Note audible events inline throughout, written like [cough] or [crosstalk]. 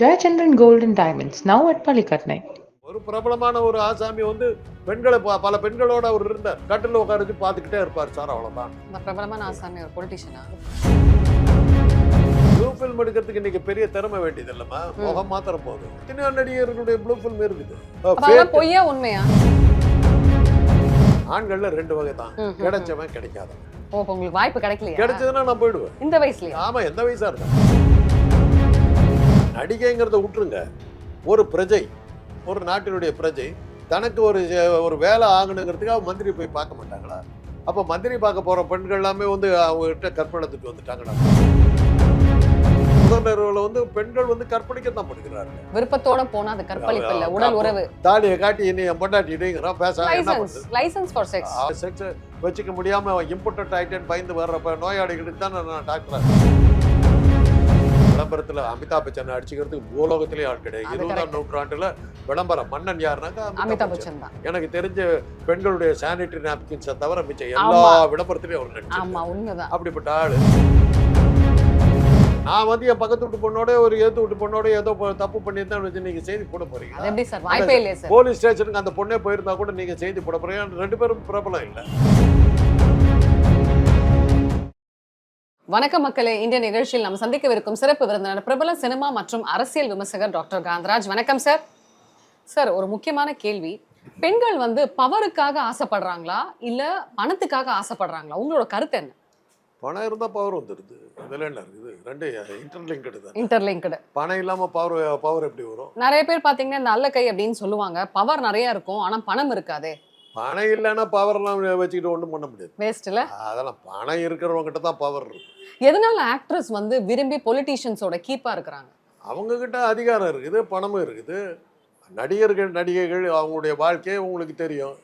Jayachandran Gold and Diamonds, now at Palikatnai. ஒரு பிரபலமான ஒரு ஆசாமி வந்து பெண்களை ப- பல பெண்களோட அவர் இருந்தார். கட்டில் வச்சு பார்த்துக்கிட்டே இருப்பார் சார் அவ்வளவுதான். இந்த பிரபலமான ஆசாமி ஒரு பொலிட்டிஷியனா ப்ளூ ஃபில்ம் எடுக்கிறதுக்கு இன்னைக்கு பெரிய திறமை வேண்டியது இல்லம்மா. முகம் மாத்திரம் போதும். எத்தனையோ நடிகர்களுடைய ப்ளூ ஃபில்ம் இருக்குது. அதெல்லாம் பொய்யா உண்மையா? ஆண்கள்ல ரெண்டு வகை தான். கிடைச்சவன் அப்ப உங்களுக்கு வாய்ப்பு கிடைக்கலையா? கிடைச்சதுன்னா நான் போயிடுவேன். இந்த வயசுலயா? ஆமா எந்த வயசா இருந்தா நடிகைங்கிறத விட்டுருங்க. ஒரு பிரஜை ஒரு நாட்டினுடைய பிரஜை தனக்கு ஒரு ஒரு வேலை ஆகணுங்கிறதுக்காக மந்திரி போய் பார்க்க மாட்டாங்களா? அப்ப மந்திரி பார்க்க போற பெண்கள் எல்லாமே வந்து அவங்ககிட்ட கற்பழித்துட்டு வந்துட்டாங்கடா. முதல்வர்கள் வந்து பெண்கள் வந்து கற்பழிக்கத்தான் படுகிறார்கள் விருப்பத்தோட போனா அது கற்பழிப்பு இல்ல உடல் உறவு. தாலியை காட்டி என்னை என் பொண்டாட்டிங்கிறான் பேச லைசன்ஸ் ஃபார் செக்ஸ் செக்ஸ் வச்சுக்க முடியாம இம்பார்ட்டன்ட் ஆயிட்டேன்னு பயந்து வர்றப்ப நோயாளிகளுக்கு தான் நான் டாக்டர்? விளம்பரத்துல அமிதாப் பச்சன் அடிச்சுக்கிறதுக்கு பூலோகத்திலே ஆள் கிடையாது. இருபதாம். நூற்றாண்டுல விளம்பரம். மன்னன் யாருனாக்கா அமிதாப் பச்சன். தான். எனக்கு தெரிஞ்ச பெண்களுடைய சானிட்டரி நாப்கின்ஸை தவிர மிச்சம் எல்லா. விளம்பரத்திலையும் அவர் உண்மைதான். அப்படிப்பட்ட ஆளு. நான் வந்து என் பக்கத்து வீட்டு பொண்ணோட ஒரு ஏத்து வீட்டு பொண்ணோட ஏதோ தப்பு பண்ணியிருந்தேன் வச்சு நீங்க செய்தி போட போறீங்க போலீஸ் ஸ்டேஷனுக்கு அந்த பொண்ணே போயிருந்தா கூட நீங்க செய்தி போட போறீங்க. ரெண்டு பேரும் பிரபலம் இல்லை. வணக்கம் மக்களே. இந்த நிகழ்ச்சியில் நம்ம சந்திக்கவிருக்கும் சிறப்பு விருந்தினர் பிரபல சினிமா மற்றும் அரசியல் விமர்சகர் டாக்டர் காந்தராஜ். வணக்கம் சார். சார் ஒரு முக்கியமான கேள்வி. பெண்கள் வந்து பவருக்காக ஆசைப்படுறாங்களா? இல்ல பணத்துக்காக ஆசைப்படுறாங்களா? உங்களோட கருத்து என்ன? பணம் இருந்தா பவர் வந்துடுது இதுல என்ன இருக்குது? ரெண்டு இன்டர்லிங்கடு தான். இன்டர்லிங்க்டு பணம் இல்லாம பவர் பவர் எப்படி வரும்? நிறைய பேர் பாத்தீங்கன்னா இந்த அல்ல கை அப்படின்னு சொல்லுவாங்க. பவர் நிறைய இருக்கும். ஆனா பணம் இருக்காதே. பணம் இல்லைன்னா பவர்லாம் வச்சுக்கிட்டு ஒண்ணும் பண்ண முடியாது. வேஸ்ட்ல அதெல்லாம் பணம் இருக்கிறவங்ககிட்ட தான் பவர் இருக்கும் எதனால ஆக்ட்ரஸ் வந்து விரும்பி பொலிட்டீஷியன்ஸோட கீப்பா இருக்கிறாங்க? அவங்க கிட்ட அதிகாரம் இருக்குது பணமும் இருக்குது. நடிகர்கள் நடிகைகள் அவங்களுடைய வாழ்க்கையே உங்களுக்கு தெரியும்.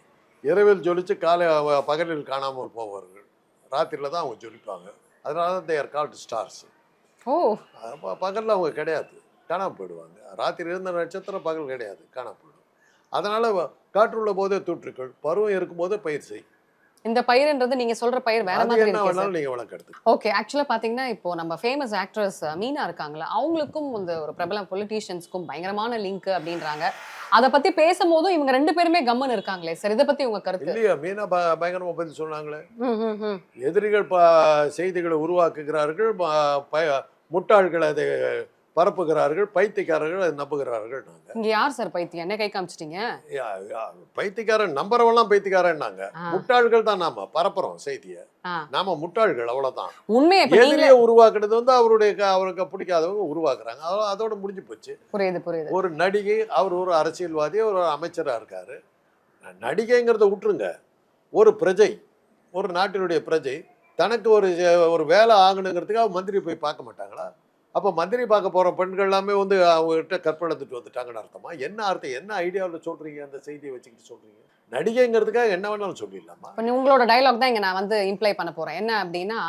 இரவில் ஜொலிச்சு காலை பகலில் காணாமல் போவார்கள் ராத்திரில தான் அவங்க ஜொலிப்பாங்க. அதனால தான் தேர் கால்டு ஸ்டார்ஸ் ஓ! பகலில் அவங்க கிடையாது. காணாமல் போயிடுவாங்க. ராத்திரி இருந்த நட்சத்திரம் பகல் கிடையாது. காணாமல் போயிடும். அதனால காற்றுள்ள போதே தூற்றுக்கள் பருவம் இருக்கும்போதே பயிர் செய். இந்த பயிர்ன்றது நீங்க சொல்ற பயிர் வேற மாதிரி என்ன வேணாலும் நீங்க எடுத்து ஓகே ஆக்சுவலாக பார்த்தீங்கன்னா இப்போ நம்ம ஃபேமஸ் ஆக்ட்ரஸ் மீனா இருக்காங்களா அவங்களுக்கும் இந்த ஒரு பிரபல பொலிட்டீஷியன்ஸ்க்கும் பயங்கரமான லிங்க் அப்படின்றாங்க. அதை பத்தி பேசும்போதும் இவங்க ரெண்டு பேருமே கம்மன் இருக்காங்களே சார். இதை பத்தி உங்க கருத்து? இல்லையா மீனா பயங்கரமா பதில் சொன்னாங்களே. எதிரிகள் செய்திகளை உருவாக்குகிறார்கள் முட்டாள்கள் அதை பரப்புகிறார்கள் பைத்தியக்காரர்கள் அதை நம்புகிறார்கள் நாங்க. இங்க யார் சார் பைத்தியம்? என்ன கை காமிச்சிட்டீங்க? யா- யா- பைத்தியக்காரன் நம்புறவெல்லாம் பைத்தியக்காரன்னாங்க ஆ. முட்டாள்கள் தான் நாம பரப்புறோம் செய்தியை. ஆ. நாம முட்டாள்கள் அவ்வளவுதான். உண்மையை இப்ப நீங்களே எதிரியை உருவாக்குறது வந்து அவருடைய க- அவருக்கு பிடிக்காதவங்க உருவாக்குறாங்க. அதோ- அதோட முடிஞ்சு போச்சு. புரியுது புரியுது. ஒரு நடிகை அவர் ஒரு அரசியல்வாதி ஒரு அமைச்சரா இருக்காரு. நடிகைங்கிறத விட்டுருங்க. ஒரு பிரஜை ஒரு நாட்டினுடைய பிரஜை தனக்கு ஒரு ஒரு வேலை ஆகணுங்கிறதுக்காக மந்திரி போய் பார்க்க மாட்டாங்களா? அப்போ மந்திரி பார்க்க போற பெண்கள் எல்லாமே வந்து அவங்ககிட்ட கற்பழித்துட்டு வந்துட்டாங்கன்னு அர்த்தமா? என்ன அர்த்தம்? என்ன ஐடியாவில் சொல்றீங்க? அந்த செய்தியை வச்சுக்கிட்டு சொல்றீங்க? நடிகைங்கிறதுக்காக என்ன வேணாலும் சொல்லிடலாமா? இப்போ உங்களோட டயலாக் தான் இங்க நான் வந்து இம்ப்ளை பண்ண போறேன். என்ன அப்படின்னா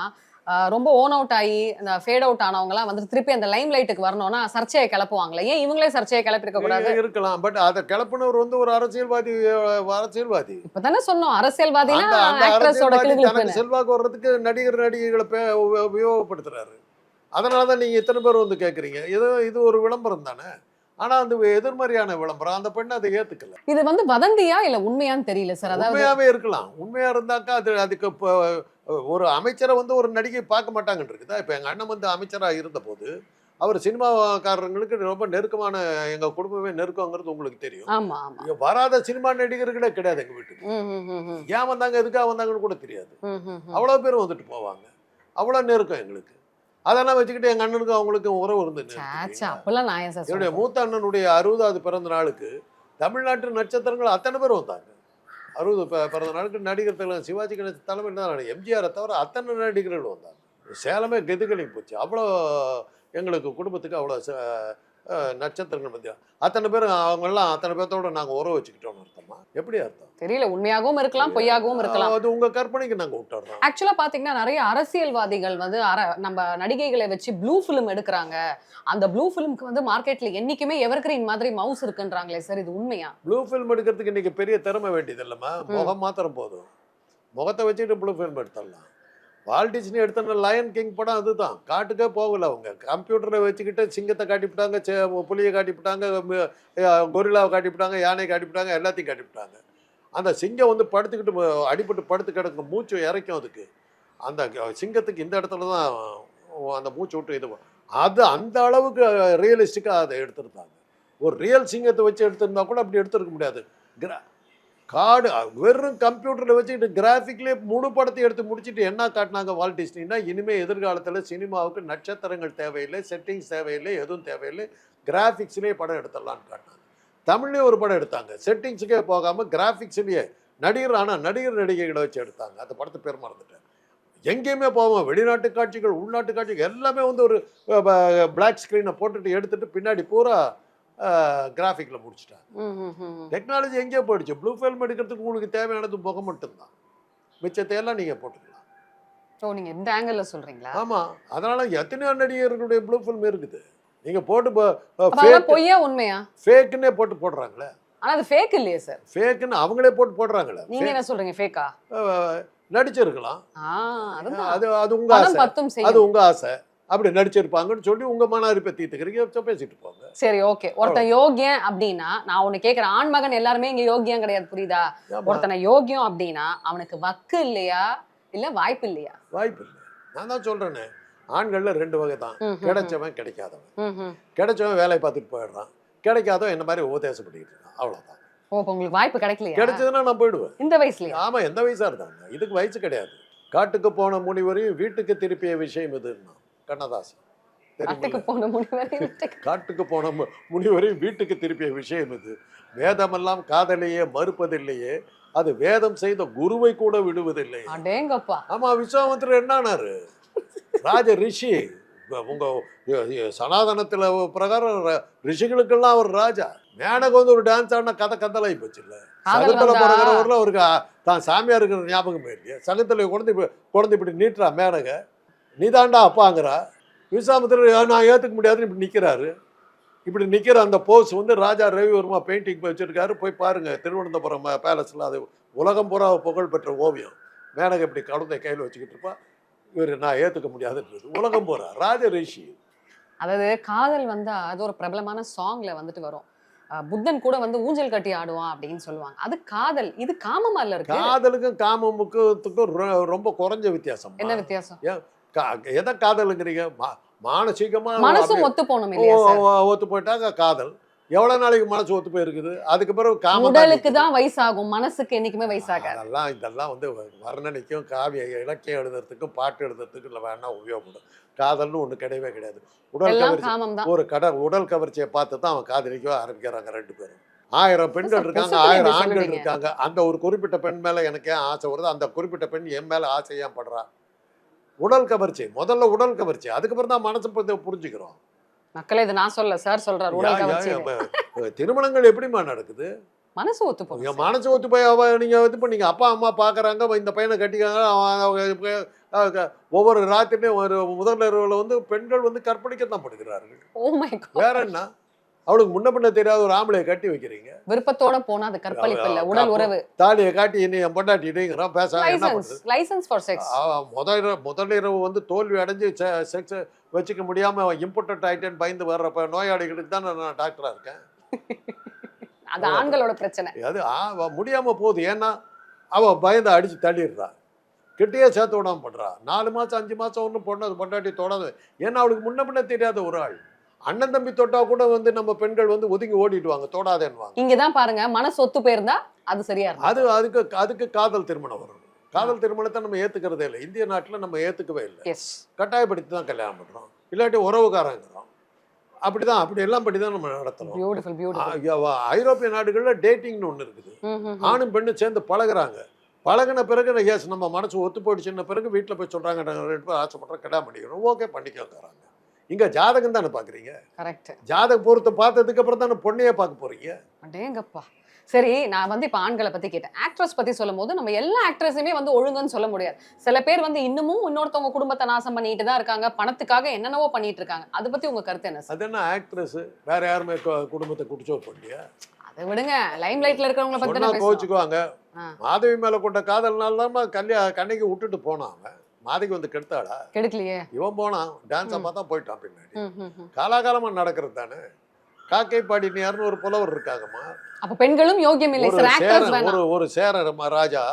ரொம்ப ஓன் அவுட் ஆகி அந்த ஃபேட் அவுட் ஆனவங்கலாம் வந்து திருப்பி அந்த லைம் லைட்டுக்கு வரணும்னா சர்ச்சையை கிளப்புவாங்களே. ஏன் இவங்களே சர்ச்சையை கிளப்பிருக்க கூடாது இருக்கலாம். பட் அதை கிளப்புனவர் வந்து ஒரு அரசியல்வாதி அரசியல்வாதி. சொன்னோம். அந்த அந்த ஆக்ட்ரஸோட அரசியல்வாதி செல்வாக்கு வர்றதுக்கு நடிகர் நடிகைகளை உபயோகப்படுத்துறாரு. அதனால தான் நீங்க இத்தனை பேர் வந்து கேக்குறீங்க. இது இது ஒரு விளம்பரம் தானே? ஆனா அந்த எதிர்மறையான விளம்பரம் அந்த பெண் அதை ஏத்துக்கல. இது வந்து வதந்தியா இல்ல உண்மையான்னு தெரியல சார்? உண்மையாவே இருக்கலாம். உண்மையா இருந்தாக்கா அது அதுக்கு இப்போ ஒரு அமைச்சரை வந்து ஒரு நடிகை பார்க்க மாட்டாங்கன்னு இருக்குதா? இப்போ எங்க அண்ணன் வந்து அமைச்சரா இருந்த போது அவர் சினிமாக்காரங்களுக்கு ரொம்ப நெருக்கமான எங்க குடும்பமே நெருக்கங்கிறது உங்களுக்கு தெரியும். வராத சினிமா நடிகர்களே கிடையாது எங்க வீட்டுக்கு. ஏன் வந்தாங்க எதுக்காக வந்தாங்கன்னு கூட தெரியாது. அவ்வளோ பேர் வந்துட்டு போவாங்க. அவ்வளோ நெருக்கம் எங்களுக்கு. அதெல்லாம் வச்சுக்கிட்டு எங்கள் அண்ணனுக்கும் அவங்களுக்கும் உறவு இருந்து சாச்சா அப்பெல்லாம் நான் ஏன் சார் என்னுடைய? மூத்த அண்ணனுடைய அறுபதாவது பிறந்த நாளுக்கு தமிழ்நாட்டு நட்சத்திரங்கள் அத்தனை பேர் வந்தாங்க. அறுபது பிறந்த நாளுக்கு நடிகர் தலைவர் சிவாஜி கணேசன் தலைமையில் தான் எம்ஜிஆரை தவிர அத்தனை நடிகர்கள் வந்தாங்க. சேலமே கெதுகளி போச்சு. அவ்வளோ எங்களுக்கு குடும்பத்துக்கு அவ்வளோ நட்சத்திரங்கள் பற்றி அத்தனை பேர் அவங்கெல்லாம் அத்தனை பேர்த்தோட நாங்கள் உறவு வச்சுக்கிட்டோம்னு அர்த்தமா? எப்படி அர்த்தம்? தெரியல உண்மையாகவும் இருக்கலாம் பொய்யாகவும் இருக்கலாம். அது உங்கள் கற்பனைக்கு நாங்கள் விட்டுறோம் ஆக்சுவலா பாத்தீங்கன்னா நிறைய அரசியல்வாதிகள் வந்து அர நம்ம நடிகைகளை வச்சு ப்ளூ ஃபிலிம் எடுக்கிறாங்க. அந்த ப்ளூ ஃபிலிம்க்கு வந்து மார்க்கெட்ல என்னைக்குமே எவர்கிரீன் மாதிரி மவுஸ் இருக்குன்றாங்களே சார் இது உண்மையா? ப்ளூ ஃபில்ம் எடுக்கிறதுக்கு இன்னைக்கு பெரிய திறமை வேண்டியது இல்லைம்மா முகம் மாத்திரம் போதும். முகத்தை வச்சுக்கிட்டு ப்ளூ ஃபில்ம் எடுத்துடலாம். பாலிட்டிஷியன் டிஸ்னி எடுத்த லயன் கிங் படம் அதுதான். காட்டுக்கே போகல அவங்க. கம்ப்யூட்டரை வச்சுக்கிட்டு சிங்கத்தை காட்டிவிட்டாங்க சே- புலியை காட்டிவிட்டாங்க கொரிலாவை காட்டிவிட்டாங்க யானையை காட்டிவிட்டாங்க எல்லாத்தையும் காட்டிவிட்டாங்க. அந்த சிங்கம் வந்து படுத்துக்கிட்டு அடிபட்டு படுத்து கிடக்கும் மூச்சு இறைக்கும் அதுக்கு. அந்த க- சிங்கத்துக்கு இந்த இடத்துல தான் அந்த மூச்சு விட்டு இது அது அந்த அளவுக்கு ரியலிஸ்டிக்காக அதை எடுத்திருந்தாங்க. ஒரு ரியல் சிங்கத்தை வச்சு எடுத்திருந்தா கூட அப்படி எடுத்திருக்க முடியாது. கிரா காடு வெறும் கம்ப்யூட்டரில் வச்சுக்கிட்டு கிராஃபிக்லேயே முழு படத்தை எடுத்து முடிச்சுட்டு என்ன காட்டினாங்க வால் டிஸ்னின்னா இனிமேல் எதிர்காலத்தில் சினிமாவுக்கு நட்சத்திரங்கள் தேவையில்லை செட்டிங்ஸ் தேவையில்லை எதுவும் தேவையில்லை. கிராஃபிக்ஸ்லேயே படம் எடுத்துடலான்னு காட்டினாங்க. தமிழ்லேயே ஒரு படம் எடுத்தாங்க. செட்டிங்ஸுக்கே போகாமல் கிராஃபிக்ஸ்லேயே நடிகர் ஆனால் நடிகர் நடிகைகளை வச்சு எடுத்தாங்க. அந்த படத்தை பேர் மறந்துட்டேன். எங்கேயுமே போவோம் வெளிநாட்டு காட்சிகள் உள்நாட்டு காட்சிகள் எல்லாமே வந்து ஒரு பிளாக் ஸ்க்ரீனை போட்டுட்டு எடுத்துட்டு பின்னாடி பூரா கிராஃபிக்கில் முடிச்சிட்டாங்க. டெக்னாலஜி எங்கேயோ போயிடுச்சு. ப்ளூ ஃபில்ம் எடுக்கிறதுக்கு உங்களுக்கு தேவையானது முகம் மட்டும்தான். மிச்சத்தை எல்லாம் நீங்கள் போட்டுக்கலாம். ஓ நீங்க இந்த ஆங்கிள் சொல்றீங்களா? ஆமாம் அதனால எத்தனையோ நடிகர்களுடைய ப்ளூ ஃபில்ம் இருக்குது. நீங்கள் போட்டு பொய்யா உண்மையா? ஃபேக்குன்னே போட்டு போடுறாங்களே. ஆனா அது ஃபேக் இல்லையே சார் ஃபேக்குன்னு அவங்களே போட்டு போடுறாங்களே. நீங்க என்ன சொல்றீங்க ஃபேக்கா நடிச்சிருக்கலாம். அது அது உங்க பணம் ஆசை. அது செய்யும். உங்க ஆசை. அப்படி நடிச்சிருப்பாங்கன்னு சொல்லி உங்க மன அரிப்பை தீர்த்துக்கிறீங்க பேசிட்டு போங்க. சரி ஓகே. ஒருத்தன் யோகியன் அப்படின்னா நான் உன்னை கேக்குறேன் ஆண் மகன் எல்லாருமே இங்க யோகியம் கிடையாது புரியுதா? ஒருத்தனை யோகியம் அப்படின்னா அவனுக்கு வக்கு இல்லையா? இல்ல வாய்ப்பு இல்லையா? வாய்ப்பு இல்லை. நான் தான் சொல்றேனே. ஆண்கள்ல ரெண்டு வகை தான். கிடைச்சவன் கிடைக்காதவன். கிடைச்சவன் வேலையை பார்த்துட்டு போயிடுறான். கிடைக்காதவன் என்ன மாதிரி உபதேசம் பண்ணிட்டு இருக்கான். அவ்வளவுதான். உங்களுக்கு வாய்ப்பு கிடைக்கலையா? கிடைச்சதுன்னா நான் போயிடுவேன். இந்த வயசுலயா? ஆமா எந்த வயசா இருந்தாங்க இதுக்கு வயசு கிடையாது. காட்டுக்கு போன முனிவரையும் வீட்டுக்கு திருப்பிய விஷயம் இதுன்னா. கண்ணதாசன். காட்டுக்கு? போன முனிவரை வீட்டுக்கு. திருப்பிய விஷயம் இது. வேதமெல்லாம் காதலையே மறுப்பதில்லையே. அது வேதம் செய்த குருவை கூட அடேங்கப்பா. ஆமா விஸ்வாமித்திரர் என்னானாரு? ராஜ ரிஷி. உங்க சனாதனத்துல பிரகாரம் ரிஷிகளுக்கெல்லாம் அவர் ராஜா. மேனக வந்து ஒரு டான்ஸ் ஆடின கதை கந்தலாகி போச்சு இல்ல வந்தா- பிறகுறவரில் அவருக்கு தான் சாமியார் இருக்கிற ஞாபகமே இல்லையா. சகுந்தலை குழந்தை குழந்தை இப்படி நீட்டுறா மேனக நீதாண்டா அப்பாங்கிறா. "ஆ, நான் ஏத்துக்க முடியாதுன்னு இப்படி நிக்கிறாரு. இப்படி நிக்கிற அந்த போஸ் வந்து ராஜா ரவிவர்மா பெயிண்டிங் வச்சிருக்காரு. போய் பாருங்க திருவனந்தபுரம் பேலஸ்ல அது உலகம் பூரா புகழ்பெற்ற ஓவியம். மேனக இப்படி குழந்தை கையில் வச்சுக்கிட்டு இருப்பா. இவர் நான் ஏத்துக்க முடியாதுன்றது. உலகம் பூரா ராஜ ரிஷி. அதாவது காதல் வந்தா அது ஒரு பிரபலமான சாங்ல வந்துட்டு வரும். புத்தன் கூட வந்து ஊஞ்சல் கட்டி ஆடுவான் அப்படின்னு சொல்லுவாங்க. அது காதல். இது காமமா இல்ல இருக்கு? காதலுக்கும் காமமுக்குத்துக்கும் ரொ- ரொம்ப குறைஞ்ச வித்தியாசம் என்ன வித்தியாசம்? எதை காதலுங்கிறீங்க? மா- மானசீகமா மனசும் ஒத்து போகணும் ஒத்து போயிட்டாங்க காதல். எவ்வளவு நாளைக்கு மனசு ஒத்து போயிருக்குது? அதுக்கு பிறகு காமம் உடலுக்கு தான் வயசாகும் மனசுக்கு என்னைக்குமே வயசாகாது. அதெல்லாம் இதெல்லாம் வந்து வர்ணனைக்கும் காவிய இலக்கியம் எழுதுறதுக்கும் பாட்டு எழுதுறதுக்கும் இல்லை வேணா உபயோகப்படும். காதல்னு ஒண்ணு கிடையவே கிடையாது. உடல் கவர்ச்சி ஒரு கடை உடல் கவர்ச்சியை பார்த்து தான் அவன் காதலிக்கவே ஆரம்பிக்கிறாங்க ரெண்டு பேரும். ஆயிரம் பெண்கள் இருக்காங்க ஆயிரம் ஆண்கள். இருக்காங்க. அந்த ஒரு குறிப்பிட்ட பெண் மேல எனக்கு ஏன் ஆசை வருது அந்த குறிப்பிட்ட பெண் என் மேல ஆசை ஏன் படுறா? உடல் கவர்ச்சி முதல்ல உடல் கவர்ச்சி. அதுக்கப்புறம் தான் மனசு புரிஞ்சுக்கிறோம். மக்களே இது நான் சொல்ல சார் சொல்றாரு உடல் கவர்ச்சி. திருமணங்கள் எப்படிமா நடக்குது? மனசு ஒத்து போகும் மனசு ஒத்து போய் அவ நீங்க இது பண்ணீங்க. அப்பா அம்மா பாக்குறாங்க இந்த பையனை கட்டிக்காங்க ஒவ்வொரு ராத்திரிலையும் ஒரு முதல் இரவுல வந்து பெண்கள் வந்து கற்பழிக்கத்தான் படுகிறார்கள். ஓ மை வேற என்ன? அவளுக்கு முன்ன பின்ன தெரியாத ஒரு ஆம்பளைய கட்டி வைக்கிறீங்க. விருப்பத்தோட போனா அது கற்பழிப்பு இல்ல உடல் உறவு. தாலியை காட்டி என்ன என் பொண்டாட்டிங்கிறான் பேச லைசன்ஸ் ஃபார் செக்ஸ் முதல் இரவு முதல் இரவு வந்து தோல்வி அடைஞ்சு செக்ஸ் வச்சுக்க முடியாம இம்பார்ட்டன்ட் ஆயிட்டேன்னு பயந்து வர்றப்ப நோயாளிகளுக்கு தான் நான் டாக்டரா இருக்கேன்? அது ஆண்களோட பிரச்சனை. அது முடியாம போகுது. ஏன்னா அவ பயந்து அடிச்சு தள்ளிடுறா. கிட்டேயே சேர்த்து விடாம பண்றா. நாலு மாசம் அஞ்சு மாசம் ஒன்றும் பொண்ணு பொண்டாட்டி தொடாது. ஏன்னா அவளுக்கு முன்ன பின்ன தெரியாத ஒரு ஆள். அண்ணன் தம்பி தொட்டா கூட வந்து நம்ம பெண்கள் வந்து ஒதுங்கி ஓடிடுவாங்க தொடாதேன்னுவாங்க. இங்கதான் பாருங்க மனசு ஒத்து போயிருந்தா அது சரியா அது அதுக்கு அதுக்கு காதல் திருமணம் வரும். காதல் திருமணத்தை நம்ம ஏத்துக்கிறதே இல்லை. இந்திய நாட்டுல நம்ம ஏத்துக்கவே இல்லை. கட்டாயப்படுத்தி தான் கல்யாணம் பண்றோம். இல்லாட்டி உறவுக்காரங்கிறோம். அப்படிதான் அப்படி எல்லாம் படி தான் நம்ம அவ- ஐரோப்பிய நாடுகள்ல டேட்டிங்னு ஒண்ணு இருக்குது. ஆணும் பெண்ணும் சேர்ந்து பழகுறாங்க. பழகுன பிறகு எஸ் நம்ம மனசு ஒத்து போயிடுச்சுன்ன பிறகு வீட்டில் போய் சொல்றாங்க நாங்கள் ரெண்டு பேரும் ஆசைப்படுறோம் கிடா பண்ணிக்கிறோம் ஓகே பண்ணிக்கோங்கிறாங்க. இங்க ஜாதகம் தானே பாக்குறீங்க? கரெக்ட் ஜாதக பொருத்தம் பார்த்ததுக்கு அப்புறம் தானே பொண்ணையே பார்க்க போறீங்க? அடேங்கப்பா. சரி நான் வந்து இப்ப ஆண்களை பத்தி கேட்டேன். ஆக்ட்ரஸ் பத்தி சொல்லும் போது நம்ம எல்லா ஆக்ட்ரஸுமே வந்து ஒழுங்குன்னு சொல்ல முடியாது. சில பேர் வந்து இன்னமும் இன்னொருத்தவங்க குடும்பத்தை நாசம் பண்ணிட்டு தான் இருக்காங்க. பணத்துக்காக என்னென்னவோ பண்ணிட்டு இருக்காங்க. அதை பத்தி உங்க கருத்து என்ன அது என்ன ஆக்ட்ரஸ் வேற யாருமே கு- குடும்பத்தை குடிச்சோ பண்ணியா அதை விடுங்க. லைம் லைட்ல இருக்கிறவங்கள பத்தி சொன்னா பேசுவோம் கோச்சுக்குவாங்க. மாதவி மேல கொண்ட காதல்னால தான் கல்யா கண்ணைக்கு விட்டுட்டு போனான் அவன் மாதைக்கு வந்து கெடுத்தாளா? கெடுக்கலையே. இவன் போனான் டான்ஸை. பார்த்தா போயிட்டான் பின்னாடி. காலாகாலமா நடக்கிறது தானே? காக்கை பாடினியார்னு ஒரு புலவர் இருக்காங்கம்மா. அப்ப பெண்களும் யோகியம் இல்லை. ஒரு சார் ஒரு ஒரு சேரர் ம- ராஜா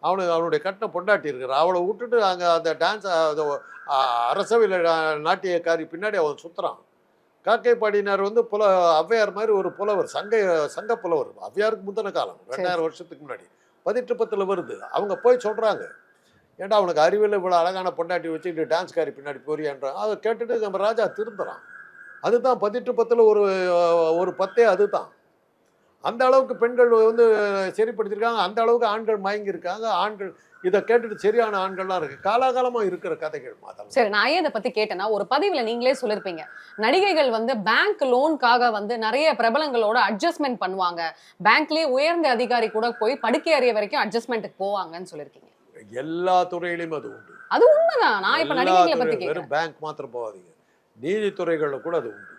அவனுக்கு அவனுடைய கட்டின பொண்டாட்டி இருக்கிற. அவளை விட்டுட்டு அங்கே அந்த டான்ஸ் அரசவையில் நாட்டியக்காரி பின்னாடி அவன் சுத்துறான். காக்கை பாடினார் வந்து புல ஔவையார் மாதிரி ஒரு புலவர் சங்க சங்க புலவர். ஔவையாருக்கு முந்தின காலம். ரெண்டாயிரம் வருஷத்துக்கு முன்னாடி. பதினெட்டு பத்தில் வருது. அவங்க போய் சொல்கிறாங்க ஏன்டா அவனுக்கு அறிவில் இவ்வளோ அழகான பொண்டாட்டி வச்சுக்கிட்டு டான்ஸ் காரி பின்னாடி போறியான்றான் அதை கேட்டுட்டு நம்ம ராஜா திருந்துறான் அதுதான் பதிட்டு பத்தில் ஒரு ஒரு பத்தே அதுதான். அந்த அளவுக்கு பெண்கள் வந்து சரிப்படுத்திருக்காங்க. அந்த அளவுக்கு ஆண்கள் மயங்கியிருக்காங்க. ஆண்கள் இதை கேட்டுட்டு சரியான ஆண்கள்லாம் இருக்கு. காலாகாலமாக இருக்கிற கதைகள் மாதம். சரி நான் ஏன் இதை பற்றி கேட்டேன்னா ஒரு பதிவில் நீங்களே சொல்லியிருப்பீங்க நடிகைகள் வந்து பேங்க் லோனுக்காக வந்து நிறைய பிரபலங்களோட அட்ஜஸ்ட்மெண்ட் பண்ணுவாங்க. பேங்க்லேயே உயர்ந்த அதிகாரி கூட போய் படுக்கை அறிய வரைக்கும் அட்ஜஸ்ட்மெண்ட்டுக்கு போவாங்கன்னு சொல்லியிருக்கீங்க எல்லா துறையிலையும் அது உண்டு. அது உண்மைதான். நான் இப்ப நடிகைகளை பத்தி வெறும் பேங்க் மாத்திரம் போகாதீங்க. நீதித்துறைகள்ல கூட அது உண்டு.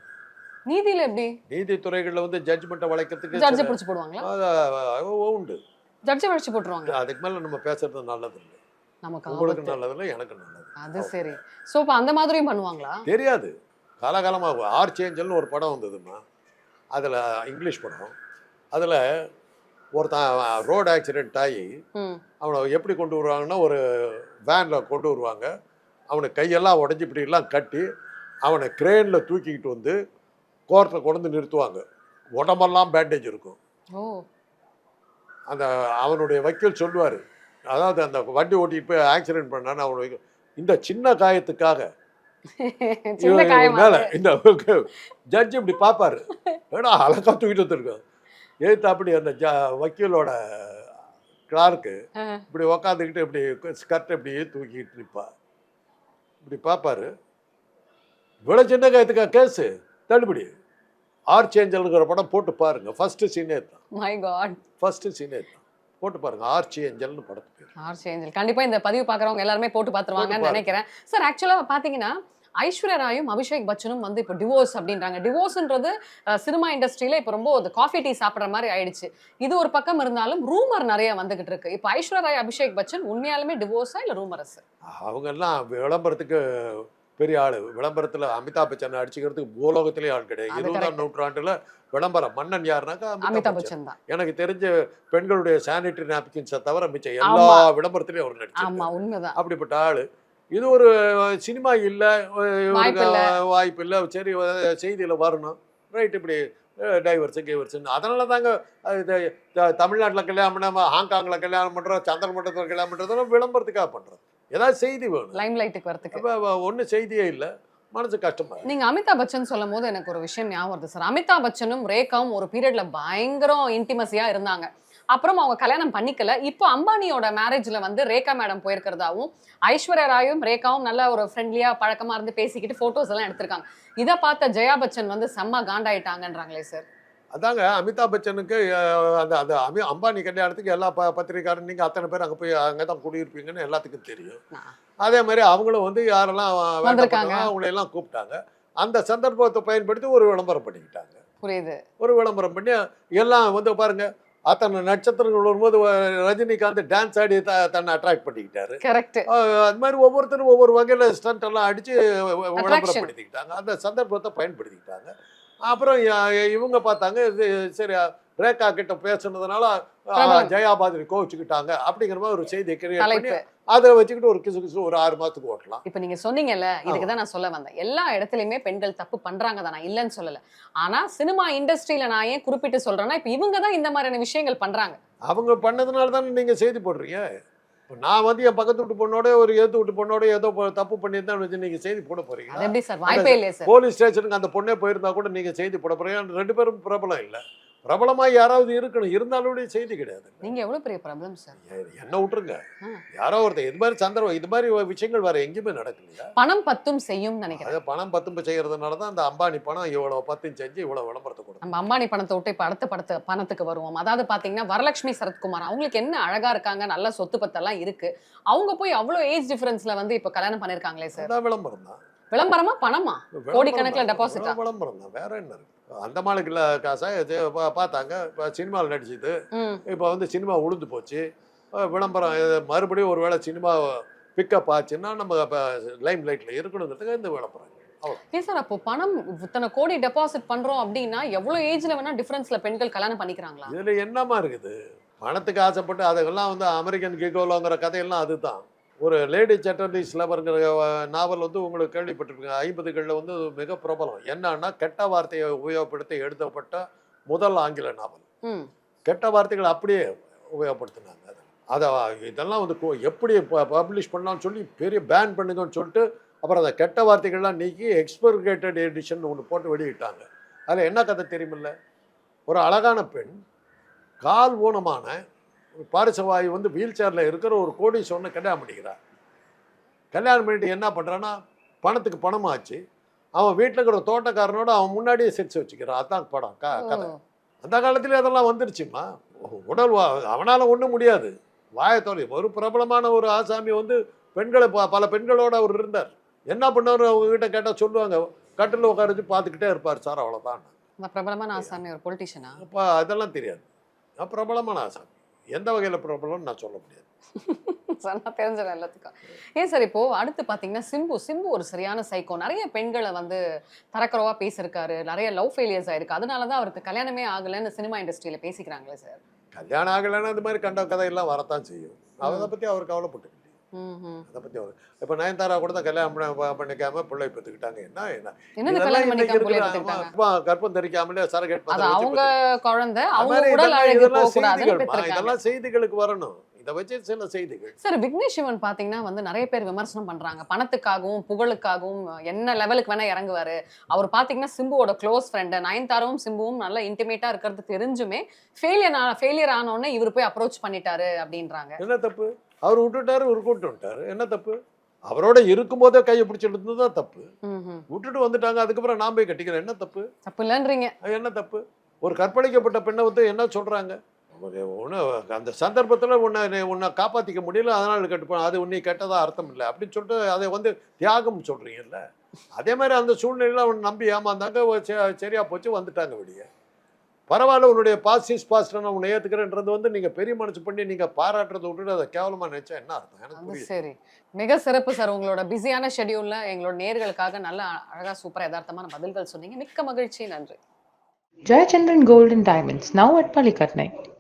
நீதியில எப்படி? நீதித்துறைகள்ல வந்து ஜட்ஜ்மெண்ட்டை வளைக்கிறதுக்கு ஜட்ஜை சில- பிடிச்சு போடுவாங்களா? அது, அது உண்டு. ஜட்ஜை வச்சு போட்டுருவாங்க அதுக்கு மேல நம்ம பேசுறது நல்லது இல்லை நமக்கு உங்களுக்கு ஆபத்து. நல்லது இல்லை எனக்கு நல்லது. அது சரி. சோ இப்ப அந்த மாதிரியும் பண்ணுவாங்களா? தெரியாது. காலகாலமாக ஆர்ச் ஏஞ்சல்னு ஒரு படம் வந்ததுன்னா அதில் இங்கிலீஷ் படம். அதில் ஒருத்தன் ரோடு ஆக்சிடென்ட் ஆகி அவனை எப்படி கொண்டு வருவாங்கன்னா ஒரு வேனில் கொண்டு வருவாங்க. அவனுக்கு கையெல்லாம் உடஞ்சி இப்படிலாம் கட்டி அவனை கிரேனில் தூக்கிக்கிட்டு வந்து கோர்ட்டில் கொண்டு நிறுத்துவாங்க. உடம்பெல்லாம் பேண்டேஜ் இருக்கும். அந்த அவனுடைய வக்கீல் சொல்லுவார். அதாவது அந்த வண்டி ஓட்டிட்டு போய் ஆக்சிடென்ட் பண்ணான்னு அவனுக்கு இந்த சின்ன காயத்துக்காக. மேல. இந்த ஜட்ஜ் இப்படி பார்ப்பாரு. ஏடா அழகா தூக்கிட்டு வந்திருக்கோம் ஏத்து அப்படி அந்த ஜ வக்கீலோட கிளார்க்கு. இப்படி உக்காந்துக்கிட்டு இப்படி ஸ்கர்ட் இப்படியே தூக்கிட்டு நிற்பா இப்படி பார்ப்பாரு இவ்வளோ சின்ன காயத்துக்கா கேஸு? தள்ளுபடி ஆர்ச் ஏஞ்சல்ங்கிற படம் போட்டு பாருங்க. ஃபர்ஸ்ட் சீனே தான். ஃபர்ஸ்ட் சீனே தான். போட்டு பாருங்க. ஆர்ச் ஏஞ்சல்னு படத்து பேர். Archangel. கண்டிப்பா இந்த பதிவு பாக்குறவங்க எல்லாருமே போட்டு பாத்துருவாங்கன்னு போட்டு நினைக்கிறேன். சார் ஆக்சுவலா பாத்தீங்கன்னா ஐஸ்வர்யா ராயும் அபிஷேக் பச்சனும் வந்து இப்போ டிவோர்ஸ் அப்படின்றாங்க. டிவோர்ஸ்ன்றது சினிமா இண்டஸ்ட்ரியில இப்போ ரொம்ப இந்த காஃபி டீ சாப்பிட்ற மாதிரி ஆயிடுச்சு. இது ஒரு பக்கம் இருந்தாலும் ரூமர் நிறைய வந்துகிட்டு இருக்கு. இப்போ ஐஸ்வர்யா ராய் அபிஷேக் பச்சன் உண்மையாலுமே டிவோர்ஸா இல்ல ரூமரஸ் அவங்க எல்லாம் விளம்பரத்துக்கு பெரிய ஆளு. விளம்பரத்துல அமிதாப் பச்சனை அடிச்சுக்கிறதுக்கு பூலோகத்திலே ஆள் கிடையாது. இருபதாம். நூற்றாண்டுல விளம்பரம். மன்னன் யாருனாக்கா அமிதாப் பச்சன். தான். எனக்கு தெரிஞ்ச பெண்களுடைய சானிட்டரி நாப்கின்ஸை தவிர மிச்சம் எல்லா. விளம்பரத்திலையும் அவர் உண்மைதான். அப்படிப்பட்ட ஆளு. இது ஒரு சினிமா இல்ல. வாய்ப்பு இல்ல. சரி செய்தியில வரணும். ரைட் இப்படி டைவர்ஸு கைவர்ஸுன்னு அதனால தாங்க தமிழ்நாட்டுல கல்யாணம் பண்ணாம ஹாங்காங்ல கல்யாணம் பண்றோம் சந்திரமண்டலத்தில் கல்யாணம் பண்றதெல்லாம் விளம்பரத்துக்காக பண்றோம். ஏதாவது செய்தி வேணும். லைம் லைட்டுக்கு வரதுக்கு அப்ப ஒன்றும் செய்தியே இல்லை. மனசு கஷ்டமா. நீங்க அமிதாப் பச்சன் சொல்லும் போது எனக்கு ஒரு விஷயம் ஞாபகம் வருது சார். அமிதாப் பச்சனும் ரேகாவும் ஒரு பீரியட்ல பயங்கரம் இன்டிமசியா இருந்தாங்க. அப்புறம் அவங்க கல்யாணம் பண்ணிக்கல. இப்போ அம்பானியோட மேரேஜ்ல வந்து ரேகா மேடம் போயிருக்கிறதாவும் ஐஸ்வர்யா ராயும் ரேகாவும் நல்ல ஒரு ஃப்ரெண்ட்லியா பழக்கமா இருந்து பேசிக்கிட்டு போட்டோஸ் எல்லாம் எடுத்திருக்காங்க. இதை பார்த்த ஜெயா பச்சன் வந்து செம்ம காண்டாயிட்டாங்கன்றாங்களே சார் அதாங்க அமிதாப் பச்சனுக்கு அந்த அந்த அமி அம்பானி கல்யாணத்துக்கு எல்லா ப பத்திரிக்காரன் நீங்கள் அத்தனை பேர் அங்கே போய் அங்கே தான் குடியிருப்பீங்கன்னு எல்லாத்துக்கும் தெரியும். அதே மாதிரி அவங்களும் வந்து யாரெல்லாம் அவங்கள எல்லாம் கூப்பிட்டாங்க. அந்த சந்தர்ப்பத்தை பயன்படுத்தி ஒரு விளம்பரம் பண்ணிக்கிட்டாங்க. புரியுது. ஒரு விளம்பரம் பண்ணி எல்லாம் வந்து பாருங்க அத்தனை நட்சத்திரங்கள் வரும்போது ரஜினிகாந்த் டான்ஸ் ஆடி த தன்னை அட்ராக்ட் பண்ணிக்கிட்டாரு. கரெக்ட் அது மாதிரி ஒவ்வொருத்தரும் ஒவ்வொரு வகையில் ஸ்டண்ட் எல்லாம் அடிச்சு Attraction. விளம்பரப்படுத்திக்கிட்டாங்க. அந்த சந்தர்ப்பத்தை பயன்படுத்திக்கிட்டாங்க. அப்புறம் இவங்க பார்த்தாங்க இது சரி ரேகா கிட்ட பேசுனதுனால அஹ், பிரபலம். ஜெயா பாதிரி கோவிச்சுக்கிட்டாங்க அப்படிங்கிற மாதிரி ஒரு செய்தியை கிரியேட் பண்ணி அதை வச்சுக்கிட்டு ஒரு கிசு கிசு ஒரு ஆறு மாசத்துக்கு ஓட்டலாம். இப்ப நீங்க சொன்னீங்கல்ல இதுக்கு தான் நான் சொல்ல வந்தேன். எல்லா இடத்துலயுமே பெண்கள் தப்பு பண்றாங்க தான். நான் இல்லைன்னு சொல்லல. ஆனா சினிமா இண்டஸ்ட்ரியில நான் ஏன் குறிப்பிட்டு சொல்றேன்னா இப்ப இவங்க தான் இந்த மாதிரியான விஷயங்கள் பண்றாங்க. அவங்க பண்ணதுனால தானே நீங்க செய்தி போடுறீங்க? இப்ப நான் வந்து என் பக்கத்து வீட்டு பொண்ணோட ஒரு ஏத்து வீட்டு பொண்ணோட ஏதோ தப்பு பண்ணியிருந்தா வச்சு நீங்க செய்தி போட போறீங்க எப்படி சார்? வாய்ப்பே இல்லையே சார். போலீஸ் ஸ்டேஷனுக்கு அந்த பொண்ணே போயிருந்தா கூட நீங்க செய்தி போட போறீங்க ரெண்டு பேரும் பிரபலம் இல்ல. பிரபலமா யாராவது இருக்கணும். இருந்தாலும் செய்தி கிடையாது. நீங்க எவ்வளவு பெரிய ப்ராப்ளம் சார்? என்ன விட்டுருங்க? ஆ. யாரோ ஒருத்தர் இது மாதிரி சந்தர்ப்பம் இது மாதிரி விஷயங்கள் வேற எங்கேயுமே நடக்கலையா? பணம் பத்தும் செய்யும் நினைக்கிறேன். பணம் பத்தும்பு செய்யறதுனால தான் அந்த அம்பானி பணம் இவ்வளவு பத்தும் செஞ்சு இவ்வளவு விளம்பரத்தை கொடுக்கும். நம்ம அம்பானி பணத்தை விட்டு இப்ப அடுத்த படத்து பணத்துக்கு வருவோம். அதாவது பாத்தீங்கன்னா வரலட்சுமி சரத்குமார் அவங்களுக்கு என்ன அழகா இருக்காங்க நல்ல சொத்து பத்தெல்லாம் இருக்கு. அவங்க போய் அவ்வளவு ஏஜ் டிஃபரன்ஸ்ல வந்து இப்ப கல்யாணம் பண்ணிருக்காங்களே சார்? விளம்பரம் தான். விளம்பரமா பணமா? கோடிக்கணக்குல deposit ஆ? விளம்பரம் தான். வேற என்ன இருக்கு? அந்த மாளுக்கு இல்ல காசா பார்த்தாங்க. இப்போ சினிமாவில் நடிச்சது. இப்போ வந்து சினிமா உளுந்து போச்சு. விளம்பரம் மறுபடியும் ஒரு வேளை சினிமா பிக்கப் ஆச்சுன்னா நம்ம லைம் லைட்டில் இருக்கணுங்கிறதுக்கு இந்த அவ்வளோ ஏன் சார் அப்போ பணம் இத்தனை கோடி டெபாசிட் பண்றோம் அப்படின்னா எவ்வளவு ஏஜ்ல வேணா டிஃபரன்ஸ்ல பெண்கள் கல்யாணம் பண்ணிக்கிறாங்களா? இதில் என்னமா இருக்குது? பணத்துக்கு ஆசைப்பட்டு அதெல்லாம் வந்து அமெரிக்கன் கிகோலோங்கிற கதையெல்லாம் அதுதான். ஒரு லேடி சட்டர்லி ஸ்லவருங்கிற நாவல் வந்து உங்களுக்கு கேள்விப்பட்டிருப்பீங்க. ஐம்பதுகளில் வந்து மிக பிரபலம். என்னன்னா கெட்ட வார்த்தையை உபயோகப்படுத்தி எழுதப்பட்ட முதல் ஆங்கில நாவல். கெட்ட வார்த்தைகள் அப்படியே உபயோகப்படுத்தினாங்க அதை. அதை இதெல்லாம் வந்து எப்படி பப்ளிஷ் பண்ணலாம்னு சொல்லி பெரிய பேன் பண்ணுங்கன்னு சொல்லிட்டு அப்புறம் அந்த கெட்ட வார்த்தைகள்லாம் நீக்கி எக்ஸ்பர்கேட்டட் எடிஷன் ஒன்று போட்டு வெளியிட்டாங்க. அதில் என்ன கதை தெரியுமில்ல? ஒரு அழகான பெண் கால் ஊனமான பாரிசவாயு வந்து வீல் சேரில் இருக்கிற ஒரு கோடீஸ்வரனை கல்யாணம் பண்ணிக்கிறார். கல்யாணம் பண்ணிட்டு என்ன பண்ணுறான்னா பணத்துக்கு பணமாச்சு அவன் வீட்டில் இருக்கிற தோட்டக்காரனோட அவன் முன்னாடியே செக்ஸ் வச்சுக்கிறான். அதான் படம் க கதை. அந்த காலத்துல அதெல்லாம் வந்துருச்சுமா? உடல் வா அவனால் ஒன்றும் முடியாது. வாயத்தோலை ஒரு பிரபலமான ஒரு ஆசாமி வந்து பெண்களை ப- பல பெண்களோட அவர் இருந்தார். என்ன பண்ணாரு? அவங்க கிட்ட கேட்டால் சொல்லுவாங்க கட்டில் உட்கார வச்சு பார்த்துக்கிட்டே இருப்பார் சார் அவ்வளோதான் பிரபலமான ஆசாமி ஒரு பொலிட்டிஷியனா அப்போ அதெல்லாம் தெரியாது. பிரபலமான ஆசாமி. எந்த வகையில் பிரபலம்னு நான் சொல்ல முடியாது. [laughs] சொன்னா தெரிஞ்சிடும் எல்லாத்துக்கும். ஏன் சார் இப்போ அடுத்து பாத்தீங்கன்னா சிம்பு சிம்பு ஒரு சரியான சைக்கோ நிறைய பெண்களை வந்து தரக்குறவா பேசியிருக்காரு. நிறைய லவ் ஃபெயிலியர்ஸ் ஆயிருக்கு. அதனாலதான் அவருக்கு கல்யாணமே ஆகலைன்னு சினிமா இண்டஸ்ட்ரியில பேசிக்கிறாங்களே சார். கல்யாணம் ஆகலைன்னா இந்த மாதிரி கண்ட கதையெல்லாம் வரத்தான் செய்யும். அதை பற்றி அவர் கவலைப்பட்டு அதை பற்றி அவர் இப்போ நயன்தாரா கூட தான் கல்யாணம் பண்ணிக்காம பிள்ளை பெற்றுக்கிட்டாங்க என்ன என்ன? கர்ப்பம் தரிக்காமலே சரகேட் அவங்க குழந்தை இதெல்லாம் செய்திகளுக்கு வரணும். இதை வச்சு சில செய்திகள். சார் விக்னேஷ் சிவன் பாத்தீங்கன்னா வந்து நிறைய பேர் விமர்சனம் பண்றாங்க. பணத்துக்காகவும் புகழுக்காகவும் என்ன லெவலுக்கு வேணா இறங்குவாரு. அவர் பாத்தீங்கன்னா சிம்புவோட க்ளோஸ் ஃப்ரெண்டு நயன்தாராவும் சிம்புவும் நல்ல இன்டிமேட்டா இருக்கிறது தெரிஞ்சுமே ஃபெயிலியர் ஃபெயிலியர் ஆனோடனே இவர் போய் அப்ரோச் பண்ணிட்டாரு அப்படின்றாங்க. என்ன தப்பு? அவர் விட்டுட்டாரு இவர் கூட்டு வந்துட்டாரு. என்ன தப்பு? அவரோட இருக்கும்போதே கையை பிடிச்சிட்டு இருந்தது தான் தப்பு. விட்டுட்டு வந்துட்டாங்க அதுக்கப்புறம் நான் போய் கட்டிக்கிறேன். என்ன தப்பு? தப்பு இல்லைன்றீங்க அது என்ன தப்பு? ஒரு கற்பழிக்கப்பட்ட பெண்ணை வந்து என்ன சொல்றாங்க? ஒரு உன்னை அந்த சந்தர்ப்பத்தில் உன்னை உன்னை காப்பாற்றிக்க முடியல அதனால கட்டுப்போம் அது உன்னை கெட்டதா அர்த்தம் இல்லை. அப்படின்னு சொல்லிட்டு அதை வந்து தியாகம் சொல்றீங்கல்ல? அதே மாதிரி அந்த சூழ்நிலையில் அவன் நம்பி ஏமாந்தாங்க ஒ- ச- சரியா போச்சு வந்துட்டாங்க வெளியே. பரவாயில்ல உன்னுடைய பாசிஸ் பாஸ்ட் நான் உன்னை ஏற்றுக்கிறேன்றது வந்து நீங்கள் பெரிய மனசு பண்ணி நீங்கள் பாராட்டுறதை விட்டுட்டு அதை கேவலமாக நினைச்சா என்ன அர்த்தம்? எனக்கு சரி. மிக சிறப்பு சார். உங்களோட பிஸியான ஷெட்யூல்ல எங்களோட நேர்களுக்காக நல்ல அழகா சூப்பரா யதார்த்தமான பதில்கள் சொன்னீங்க. மிக்க மகிழ்ச்சி. நன்றி. Gold and Diamonds, now at Palikatnai.